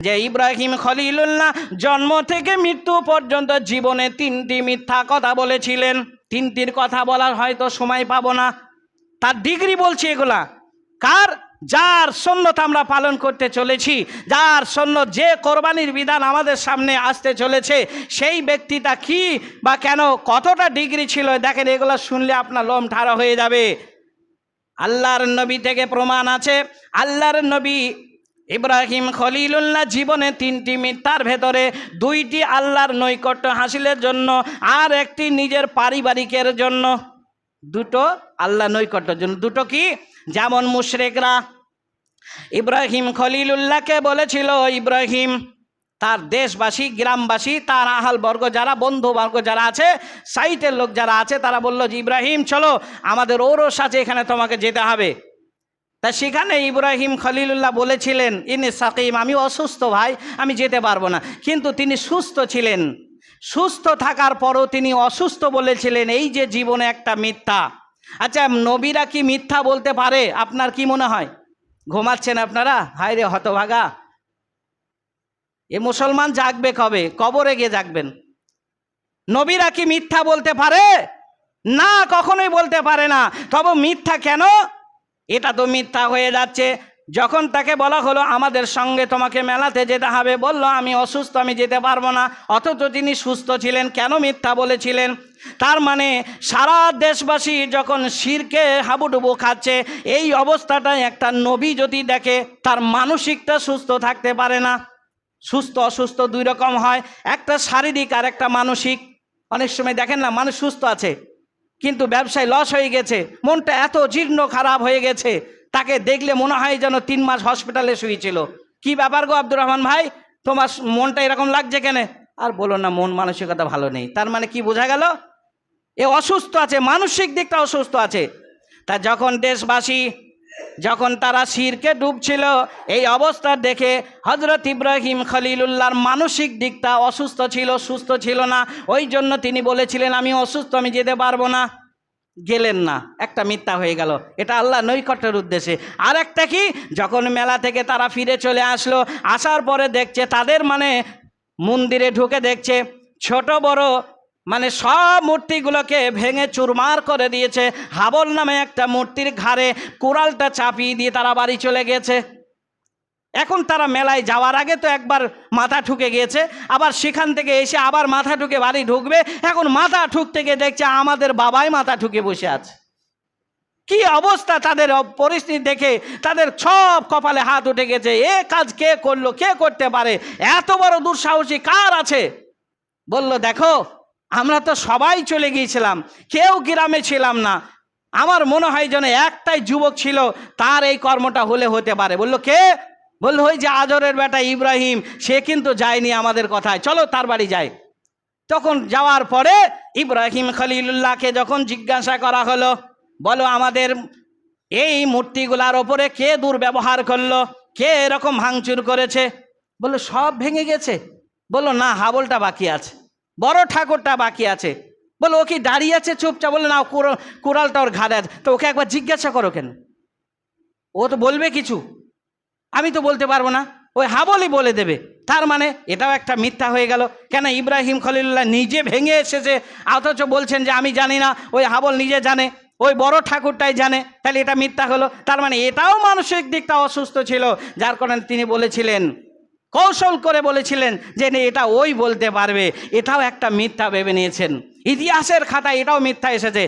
যে ইব্রাহিম খলিলুল্লাহ জন্ম থেকে মৃত্যু পর্যন্ত জীবনে তিনটি মিথ্যা কথা বলেছিলেন। তিনটির কথা বলার হয়তো সময় পাবো না। তার ডিগ্রি বলছি এগুলা। কার? যার সন্ন্যত আমরা পালন করতে চলেছি। যার সন্ন্যত যে কোরবানির বিধান আমাদের সামনে আসতে চলেছে, সেই ব্যক্তিটা কি বা কেন কতটা ডিগ্রি ছিল? দেখেন, এগুলো শুনলে আপনার লোম ঠাড়া হয়ে যাবে। আল্লাহর নবী থেকে প্রমাণ আছে। আল্লাহর নবী ইব্রাহিম খলিলুল্লাহ জীবনে তিনটি মিথ্যার ভেতরে দুইটি আল্লাহর নৈকট্য হাসিলের জন্য আর একটি নিজের পারিবারিকের জন্য। দুটো আল্লাহ নৈকট্যের জন্য। দুটো কি? যেমন মুশরেকরা। ইব্রাহিম খলিলুল্লাহকে বলেছিল ইব্রাহিম, তার দেশবাসী, গ্রামবাসী, তার আহাল বর্গ যারা, বন্ধু বর্গ যারা আছে, সাইটের লোক যারা আছে, তারা বলল যে, ইব্রাহিম, চলো, আমাদের ওরস আছে, এখানে তোমাকে যেতে হবে। তা সেখানে ইব্রাহিম খলিলুল্লাহ বলেছিলেন, ইনি সাকিম, আমি অসুস্থ ভাই, আমি যেতে পারব না। কিন্তু তিনি সুস্থ ছিলেন। সুস্থ থাকার পরও তিনি অসুস্থ বলেছিলেন, এই যে জীবনে একটা মিথ্যা। আচ্ছা নবীরা কি মিথ্যা বলতে পারে? আপনার কি মনে হয়? ঘুমাচ্ছেন আপনারা? হায় রে হতভাগা। এ মুসলমান জাগবে কবে? কবরে গিয়ে জাগবেন। নবীরা কি মিথ্যা বলতে পারে? না, কখনোই বলতে পারে না। তবে মিথ্যা কেন? এটা তো মিথ্যা হয়ে যাচ্ছে। যখন তাকে বলা হলো, আমাদের সঙ্গে তোমাকে মেলাতে যেতে হবে, বলল, আমি অসুস্থ, আমি যেতে পারব না। অথচ তিনি সুস্থ ছিলেন, কেন মিথ্যা বলেছিলেন? তার মানে সারা দেশবাসী যখন শিরকে হাবুডুবু খাচ্ছে, এই অবস্থাটায় একটা নবী যদি দেখে, তার মানসিকটা সুস্থ থাকতে পারে না। সুস্থ, অসুস্থ দুই রকম হয়। একটা শারীরিক আর একটা মানসিক। অনেক সময় দেখেন না, মানুষ সুস্থ আছে। কিন্তু ব্যবসায় লস হয়ে গেছে, মনটা এত জীর্ণ খারাপ হয়ে গেছে, তাকে দেখলে মনে হয় যেন তিন মাস হসপিটালে শুয়েছিল। কি ব্যাপার গো আব্দুর রহমান ভাই? তোমার মনটা এরকম লাগছে কেন? আর বলো না, মন মানসিকতা ভালো নেই। তার মানে কি বোঝা গেল? এ অসুস্থ আছে, মানসিক দিকটা অসুস্থ আছে। তা যখন দেশবাসী যখন তারা শিরকে ডুবছিল, এই অবস্থা দেখে হজরত ইব্রাহিম খলিলুল্লাহর মানসিক দিকটা অসুস্থ ছিল, সুস্থ ছিল না। ওই জন্য তিনি বলেছিলেন, আমি অসুস্থ, আমি যেতে পারব না। গেলেন না। একটা মিথ্যা হয়ে গেল। এটা আল্লাহ নৈকট্যের উদ্দেশ্যে। আর একটা কি? যখন মেলা থেকে তারা ফিরে চলে আসলো, আসার পরে দেখছে তাদের মানে মন্দিরে ঢুকে দেখছে, ছোট বড় মানে সব মূর্তিগুলোকে ভেঙে চুরমার করে দিয়েছে। হাবল নামে একটা মূর্তির ঘাড়ে কোরালটা চাপিয়ে দিয়ে তারা বাড়ি চলে গেছে। এখন তারা মেলায় যাওয়ার আগে তো একবার মাথা ঠুকে গিয়েছে, আবার সেখান থেকে এসে আবার মাথা ঠুকে বাড়ি ঢুকবে। এখন মাথা ঠুকতে গিয়ে দেখছে আমাদের বাবাই মাথা ঠুকে বসে আছে। কি অবস্থা তাদের পরিস্থিতি দেখে তাদের সব কপালে হাত উঠে গেছে। এ কাজ কে করল, কে করতে পারে? এত বড় দুঃসাহসী কার আছে? বলল, দেখো আমরা তো সবাই চলে গিয়েছিলাম, কেউ গ্রামে ছিলাম না। আমার মনে হয় যেন একটাই যুবক ছিল, তার এই কর্মটা হলে হতে পারে। বলল, কে? বলল, ওই যে আজরের বেটা ইব্রাহিম, সে কিন্তু যায়নি আমাদের কথায়। চলো তার বাড়ি যাই। তখন যাওয়ার পরে ইব্রাহিম খলিলুল্লাহকে যখন জিজ্ঞাসা করা হলো, বলো, আমাদের এই মূর্তিগুলার ওপরে কে দুর্ব্যবহার করল? কে এরকম ভাঙচুর করেছে? বলল, সব ভেঙে গেছে। বলল, না, হাবলটা বাকি আছে। বড় ঠাকুরটা বাকি আছে। বলো, ও কি দাঁড়িয়ে আছে চুপচাপ? বলল না কোর- কোরালটা ওর ঘাড়ে আছে। তো ওকে একবার জিজ্ঞাসা করো কেন? ও তো বলবে কিছু। আমি তো বলতে পারব না। ওই হাবলই বলে দেবে। তার মানে এটাও একটা মিথ্যা হয়ে গেল। কেন ইব্রাহিম খলিল্লাহ নিজে ভেঙে এসেছে? অথচ বলছেন যে, আমি জানি না, ওই হাবল নিজে জানে, ওই বড় ঠাকুরটাই জানে। তাহলে এটা মিথ্যা হলো। তার মানে এটাও মানসিক দিকটা অসুস্থ ছিল। যার কারণে তিনি বলেছিলেন কৌশল করে বলেছিলেন যে এটা ওই বলতে পারবে। এটাও একটা মিথ্যা ভেবে নিয়েছেন। ইতিহাসের খাতায় এটাও মিথ্যা এসেছে।